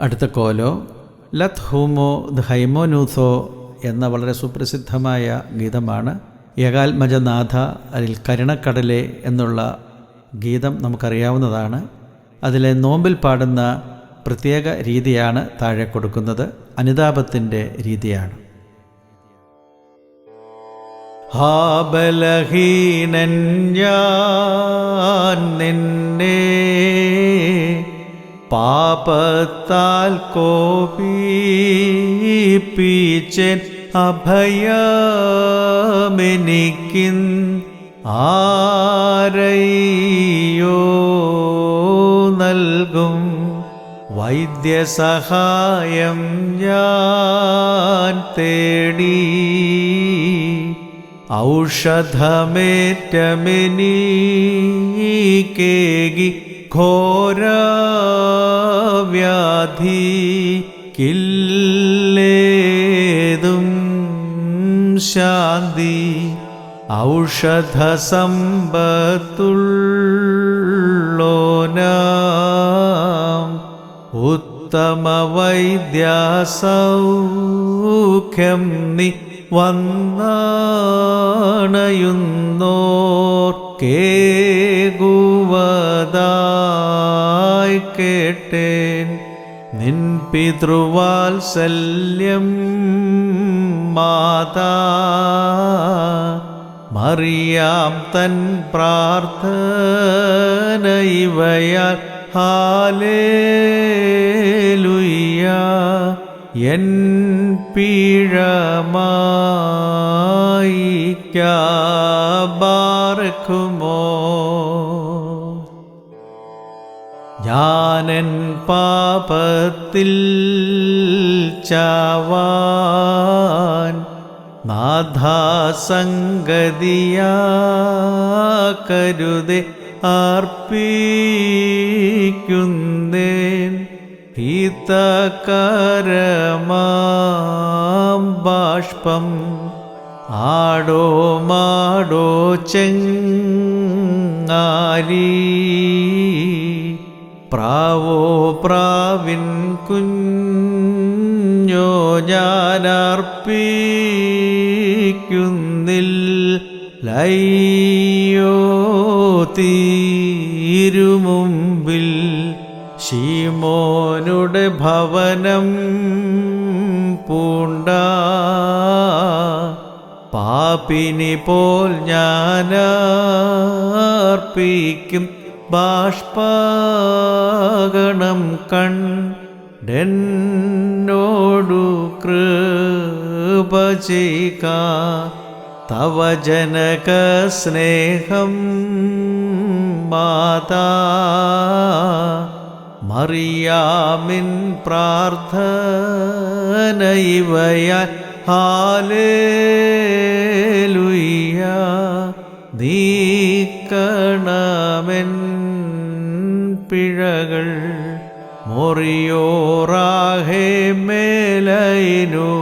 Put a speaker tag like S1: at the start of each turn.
S1: അടുത്ത കോലോ ലത് ഹൂമോ ഹൈമോനൂസോ എന്ന വളരെ സുപ്രസിദ്ധമായ ഗീതമാണ് യകാത്മജനാഥ അതിൽ കരുണക്കടലെ എന്നുള്ള ഗീതം നമുക്കറിയാവുന്നതാണ്. അതിലെ നോമ്പിൽ പാടുന്ന പ്രത്യേക രീതിയാണ് താഴെ കൊടുക്കുന്നത്. അനുതാപത്തിന്റെ രീതിയാണ്. ഹാ ബലഹീനൻ ഞാൻ നിന്നെ പാപത്താൽ കോപീപ്പിച്ചൻ അഭയമെനിക്കിൻ ആരയ്യോ നൽകും. വൈദ്യസഹായം ഞാൻ തേടി. ഔഷധമേറ്റമെനീക്കേകി ഘോരവ്യാധി കില്ലേതും ശാന്തി ഔഷധ സമ്പത്തുള്ളോനാം ഉത്തമ വൈദ്യാസൗഖ്യം നി വന്നണയുന്നോർ കേകുവതായി കേട്ടേൻ നിൻ പിതൃവാത്സല്യം മാതാ. മറിയാം തൻ പ്രാർത്ഥന ഇവയാൽ എൻ പിഴമായിക്കുമോ ഞാനൻ പാപത്തിൽ ചാവാൻ നാഥാസംഗതിയാ കരുതെ അർപ്പിക്കുന്നേൻ. ഹിതകരമാം ബാഷ്പം ആടോ മാടോ ചെങ്ങാലി പ്രാവോ പ്രാവിൻ കുഞ്ഞോ ഞാനർപ്പിക്കുന്നില്ലയോ തീരുമുമ്പിൽ ശീമോനുടെ ഭവനം പൂണ്ട പാപിനി പോൽ ഞാനർപ്പിക്കും ബാഷ്പഗണം കണ്ടെന്നോടു കൃപ ചെയ്യുക. തവ ജനക സ്നേഹം മാതാ. മറിയാമിൻ പ്രാർത്ഥന ഇവയാൽ. പിഴകൾ മൊറിയോറാഹേ മേലൈനോ